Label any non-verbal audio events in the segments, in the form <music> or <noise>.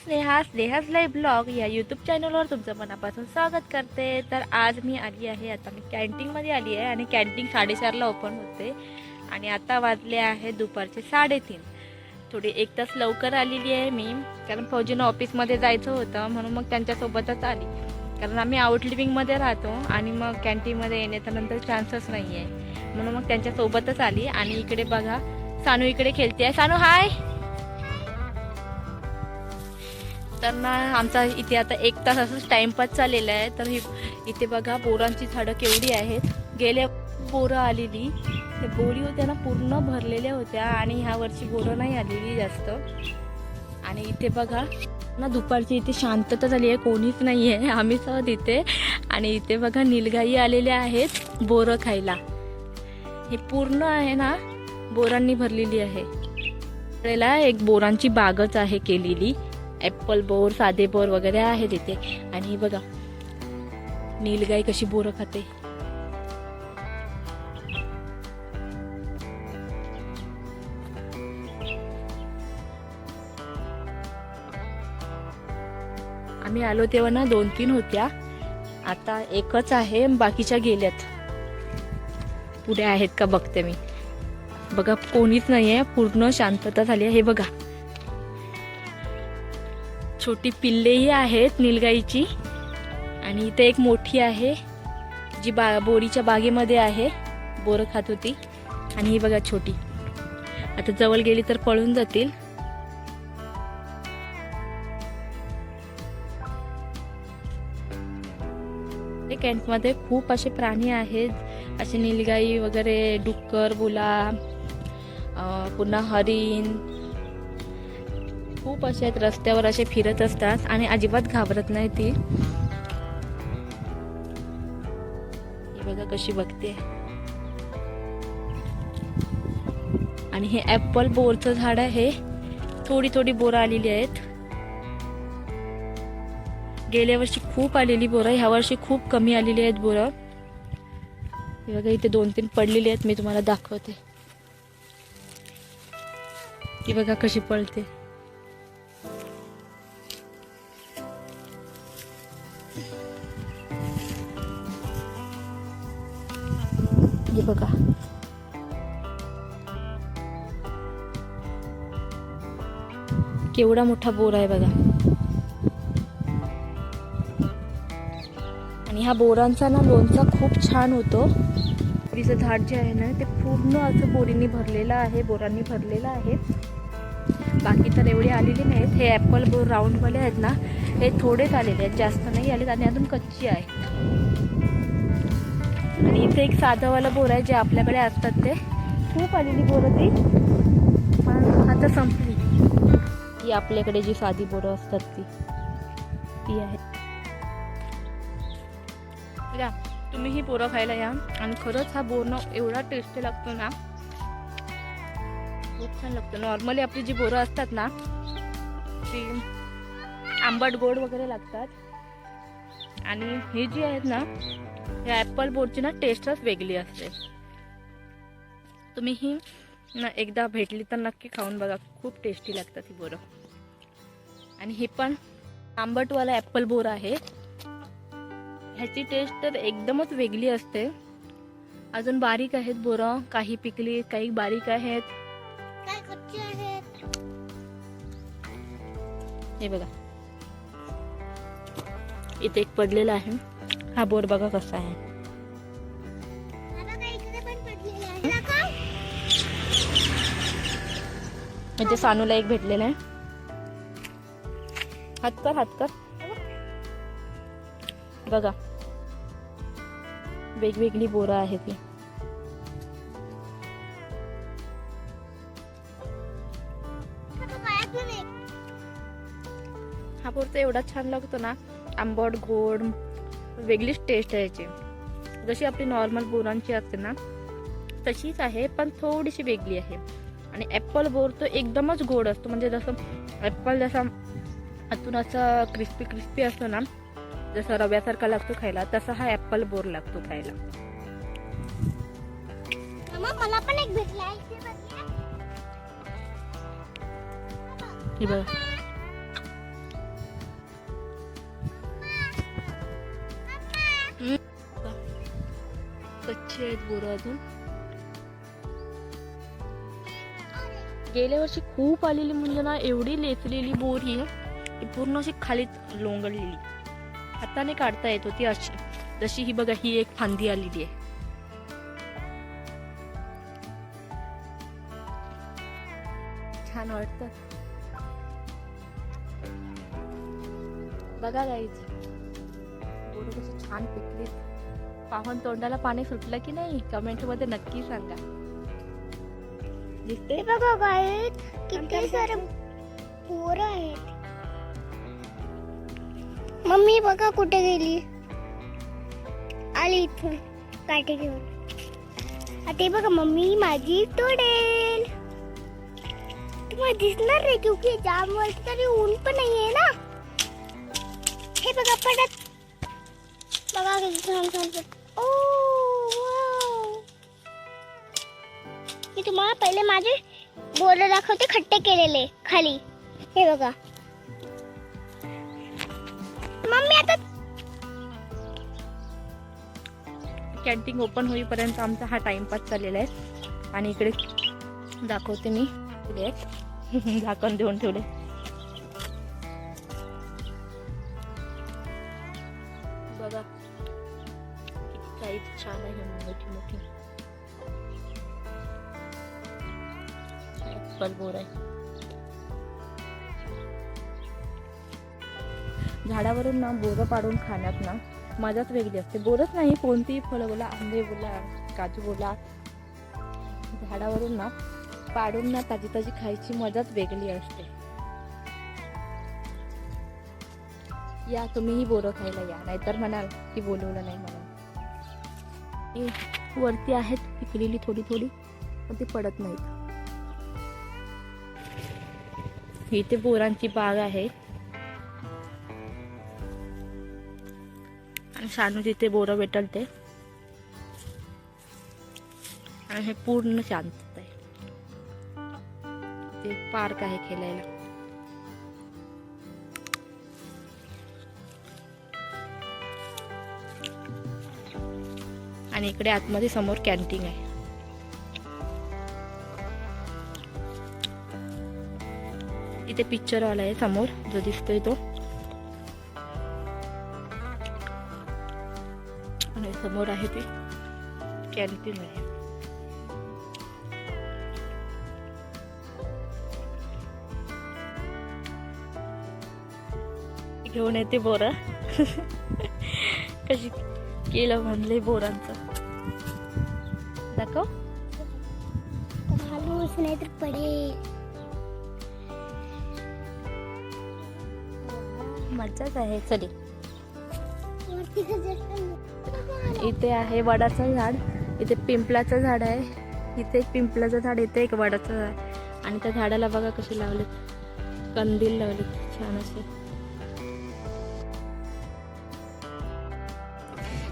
Sneha Sneha's live blog या YouTube चॅनलवर तुमचं मनापासून स्वागत करते. तर आज मी आली आहे आता मी कॅन्टीनमध्ये आली आहे आणि कॅन्टीन साडेचारला ओपन होते. आणि आता वाजले आहे दुपारचे साडेतीन. थोडी एक तास लवकर आलेली आहे मी कारण फौजीनं ऑफिसमध्ये जायचं होतं म्हणून मग त्यांच्यासोबतच आली. कारण आम्ही आउटलिव्हिंगमध्ये राहतो आणि मग कॅन्टीनमध्ये येण्याचा नंतर चान्सच नाही आहे म्हणून मग त्यांच्यासोबतच आली. आणि इकडे बघा सानू इकडे खेळते आहे सानू हाय तर ना आमचा इथे आता एक तास असंच टाइमपास चाललेला आहे. तर ही इथे बघा बोरांची झाडं केवढी आहेत. गेल्या बोरं आलेली. ते बोरी होत्या ना पूर्ण भरलेल्या होत्या आणि ह्या वर्षी बोरं नाही आलेली जास्त. आणि इथे बघा ना दुपारची इथे शांतता झाली आहे. कोणीच नाही आहे. आम्ही आहोत इथे. आणि इथे बघा निलगाई आलेल्या आहेत बोरं खायला. हे पूर्ण आहे ना बोरांनी भरलेली आहे. एक बोरांची बागच आहे केलेली. ॲपल बोर साधे बोर वगैरे आहेत इथे. आणि बघा नीलगाई कशी बोरं खाते. आम्ही आलो तेव्हा ना दोन तीन होत्या. आता एकच आहे बाकीच्या गेल्यात. पुढे आहेत का बघते मी. बघा कोणीच नाही आहे पूर्ण शांतता झाली आहे. हे बघा. छोटी पिल्लेही आहेत निलगाईची. आणि इथे एक मोठी आहे जी बा बोरीच्या बागेमध्ये आहे. बोरं खात होती. आणि ही बघा छोटी. आता जवळ गेली तर पळून जातील. ते कॅम्पमध्ये खूप असे प्राणी आहेत. असे निलगाई वगैरे डुक्कर बोला पुन्हा हरिण खूप असे आहेत रस्त्यावर असे फिरत असतात आणि अजिबात घाबरत नाही ती. बघा कशी बघते. आणि हे ऍपल बोरचं झाड आहे. थोडी थोडी बोरं आलेली आहेत. गेल्या वर्षी खूप आलेली बोरं ह्या वर्षी खूप कमी आलेली आहेत बोरं. हे बघा इथे दोन तीन पडलेली आहेत मी तुम्हाला दाखवते. ती बघा कशी पळते हे बघा. केवढा मोठा बोर आहे बघा. आणि ह्या बोरांचा ना लोणचा खूप छान होतो. बोरीचं झाड जे आहे ना ते पूर्ण असं बोरींनी भरलेलं आहे बोरांनी भरलेलं आहे. बाकी तर एवढी आलेली नाहीत. हे ॲपल बोर राऊंडवाले आहेत ना हे थोडेच आलेले आहेत. जास्त नाही आलेत आणि अजून कच्ची आहे. आणि इथे एक साधंवालं बोर आहे जे आपल्याकडे असतात ते. खूप आलेली बोरं ती. पण आता संपली. ती आपल्याकडे जी साधी बोरं असतात ती. ती आहे. या तुम्ही ही बोरं खायला या. आणि खरंच हा बोरनं एवढा टेस्टी लागतो ना खूप छान लागतं. नॉर्मली आपली जी बोरं असतात ना ती आंबट गोड वगैरे लागतात. आणि ही जी आहेत ना या ॲपल बोरची ना टेस्टच वेगळी असते. तुम्ही ही ना एकदा भेटली तर नक्की खाऊन बघा. खूप टेस्टी लागतात ही बोरं. आणि हे पण आंबटवाला ॲपल बोर आहे. ह्याची टेस्ट तर एकदमच वेगळी असते. अजून बारीक आहेत बोरं काही पिकली काही बारीक आहेत. हे बघा. इथे एक पडलेला आहे. हा बोर बघा कसा आहे. म्हणजे सानूला एक भेटलेला आहे. हात कर हात कर. बघा. वेगवेगळी बोरं तर एवढा छान लागतो ना आंबट गोड वेगळीच टेस्ट आहे याची. जशी आपली नॉर्मल बोरांची असते ना तशीच आहे पण थोडीशी वेगळी आहे. आणि ॲपल बोर तो एकदमच गोड असतो. म्हणजे जसं ॲपल जसा आतून असा क्रिस्पी क्रिस्पी असतो ना जसा रव्यासारखा लागतो खायला तसा हा ॲपल बोर लागतो खायला. मला पण एक भेटला. कच्चे आहेत बोरं अजून. गेल्या वर्षी खूप आलेली म्हणजे ना एवढी लेचलेली बोरी ही पूर्ण अशी खाली लोंगडलेली. हाताने काढता येत होती अशी. जशी ही बघा ही एक फांदी आलेली आहे. छान वाटत. बघा गाईच बोरं कशी छान पिकलीत. पाहून तोंडाला पाणी सुटलं की नाही? कमेंटमध्ये नक्की सांगा. दिसते बघा गाईत. किती सारे पोरं आहेत. मम्मी बघा कुठे गेली? आली इथून काठी घेऊन. आता बघा मम्मी माझी तोडेल. तुम्हाला दिसणार नाही क्योंकि जाम वरती तरी ऊन पण नाहीये ना? हे बघा पडत बघा किती छान ओ मी तुम्हाला पहिले माझे बोरं दाखवते खट्टे केलेले खाली. हे बघा. मम्मी आता कॅन्टीन ओपन होईपर्यंत आमचा हा टाइमपास चाललेला आहे. आणि इकडे दाखवते मी. दाखवून <laughs> देऊन ठेवले बघा. किती साईज छान आहे मोठी मोठी. बोर आहे. झाडावरून ना बोरं पाडून खाण्यात ना मजाच वेगळी असते. बोरच नाही कोणतीही फळं बोला आंबे बोला काजू बोला. झाडावरून ना पाडून ना ताजी ताजी खायची मजाच वेगळी असते. या तुम्हीही बोरं खायला या. नाहीतर म्हणाल की बोलवलं नाही म्हणून. हे वरती आहेत पिकलेली थोडी थोडी पण ती पडत नाहीत. इथे बोरांची बाग आहे. आणि शानू जिथे बोरं भेटल ते आणि हे पूर्ण शांत आहे. ते पार्क आहे खेळायला. आणि इकडे आतमध्ये समोर कॅन्टीन आहे. इथे पिक्चर वाला आहे समोर जो दिसतोय तो. आणि समोर आहे ते कॅन्टीन आहे. घेऊन येते बोर. <laughs> कशी केलं म्हणले बोरांचं. दाखव. हलूच नाही तर पडेल मजाच आहे चली इथे आहे वडाचं झाड. इथे पिंपलाचं झाड आहे. इथे एक पिंपलाचं झाड इथे एक वडाचं झाड. आणि त्या झाडाला बघा कसे लावलेत. कंदील लावलेत. छान असे.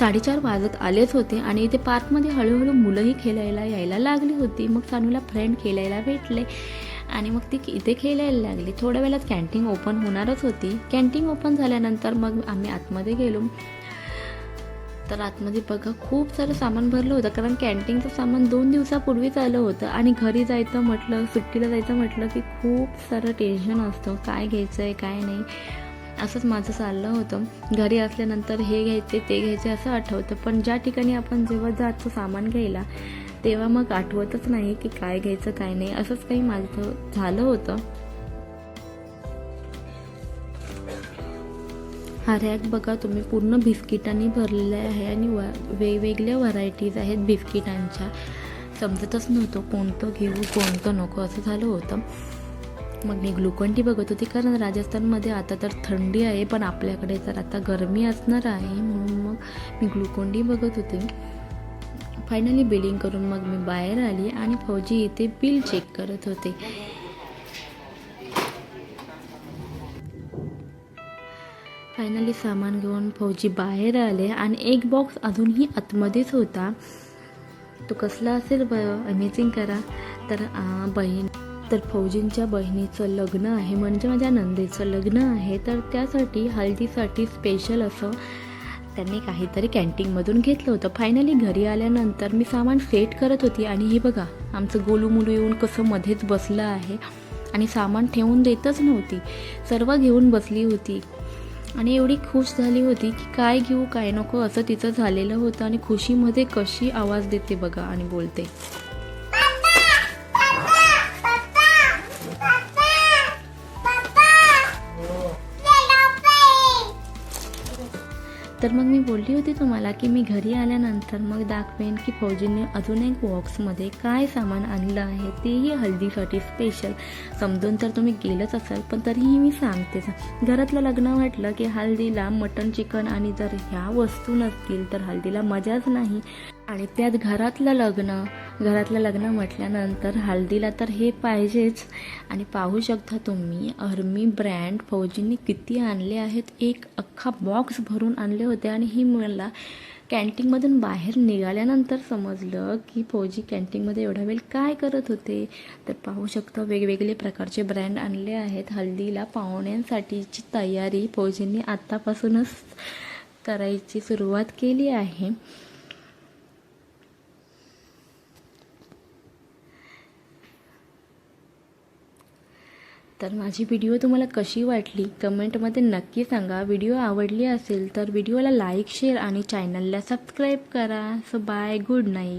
साडेचार वाजत आलेच होते आणि इथे पार्कमध्ये हळूहळू मुलंही खेळायला यायला लागली होती. मग सानूला फ्रेंड खेळायला भेटले आणि मग ती इथे खेळायला लागली. थोड्या वेळात कॅन्टीन ओपन होणारच होती. कॅन्टीन ओपन झाल्यानंतर मग आम्ही आतमध्ये गेलो. तर आतमध्ये बघा खूप सारं सामान भरलं होतं. कारण कॅन्टीनचं सामान दोन दिवसापूर्वीच आलं होतं. आणि घरी जायचं म्हटलं सुट्टीला जायचं म्हटलं की खूप सारं टेन्शन असतं. काय घ्यायचं आहे काय नाही. असंच माझं चाललं होतं. घरी असल्यानंतर हे घ्यायचे ते घ्यायचे असं आठवतं. पण ज्या ठिकाणी आपण जेव्हा जातो सामान घ्यायला तेव्हा मग आठवतच नाही की काय घ्यायचं काय नाही. असंच काही माझं झालं होतं. हा रॅक बघा तुम्ही पूर्ण बिस्किटांनी भरलेला आहे आणि व वेगवेगळ्या व्हरायटीज आहेत बिस्किटांच्या. समजतच नव्हतं कोणतं घेऊ कोणतं नको असं झालं होतं. मग मी ग्लुकॉन डी बघत होती कारण राजस्थानमध्ये आता तर थंडी आहे पण आपल्याकडे तर आता गरमी असणार आहे म्हणून मग मी ग्लुकॉन डी बघत होते. फायनली बिलिंग करून मग मी बाहेर आली आणि फौजी इथे बिल चेक करत होते. फायनली सामान घेऊन फौजी बाहेर आले आणि एक बॉक्स अजूनही आतमध्येच होता. तो कसला असेल ब अमेझिंग करा. तर बहीण तर फौजींच्या बहिणीचं लग्न आहे म्हणजे माझ्या नंदेचं लग्न आहे तर त्यासाठी हळदीसाठी स्पेशल असं त्यांनी काहीतरी कॅन्टीनमधून घेतलं होतं. फायनली घरी आल्यानंतर मी सामान सेट करत होती आणि हे बघा आमचं गोलू मुलू येऊन कसं मध्येच बसलं आहे आणि सामान ठेवून देतच नव्हती. सर्व घेऊन बसली होती. आणि एवढी खुश झाली होती की काय घेऊ काय नको असं तिचं झालेलं होतं आणि खुशीमध्ये कशी आवाज देते बघा आणि बोलते. तर मग मी बोलली होती तुम्हाला की मी घरी आल्यानंतर मग दाखवेन की फौजीने अजून एक बॉक्समध्ये काय सामान आणलं आहे तेही हल्दीसाठी स्पेशल समजून तर तुम्ही गेलंच असाल पण तरीही मी सांगतेच. घरातलं लग्न म्हटलं की हल्दीला मटन चिकन आणि जर ह्या वस्तू नसतील तर हल्दीला मजाच नाही. आणि त्यात घरातलं लग्न घरातलं लग्न म्हटल्यानंतर हळदीला तर हे पाहिजेच. आणि पाहू शकता तुम्ही अर्मी ब्रँड फौजींनी किती आणले आहेत. एक अख्खा बॉक्स भरून आणले होते आणि ही मला कॅन्टीनमधून बाहेर निघाल्यानंतर समजलं की फौजी कॅन्टीनमध्ये एवढा वेळ काय करत होते. तर पाहू शकता वेगवेगळे प्रकारचे ब्रँड आणले आहेत. हल्दीला पाहुण्यांसाठीची तयारी फौजींनी आत्तापासूनच करायची सुरुवात केली आहे. तर माझी व्हिडिओ तुम्हाला कशी वाटली कमेंटमध्ये नक्की सांगा. व्हिडिओ आवडली असेल तर व्हिडिओला लाईक शेअर आणि चॅनलला सबस्क्राईब करा. So bye good night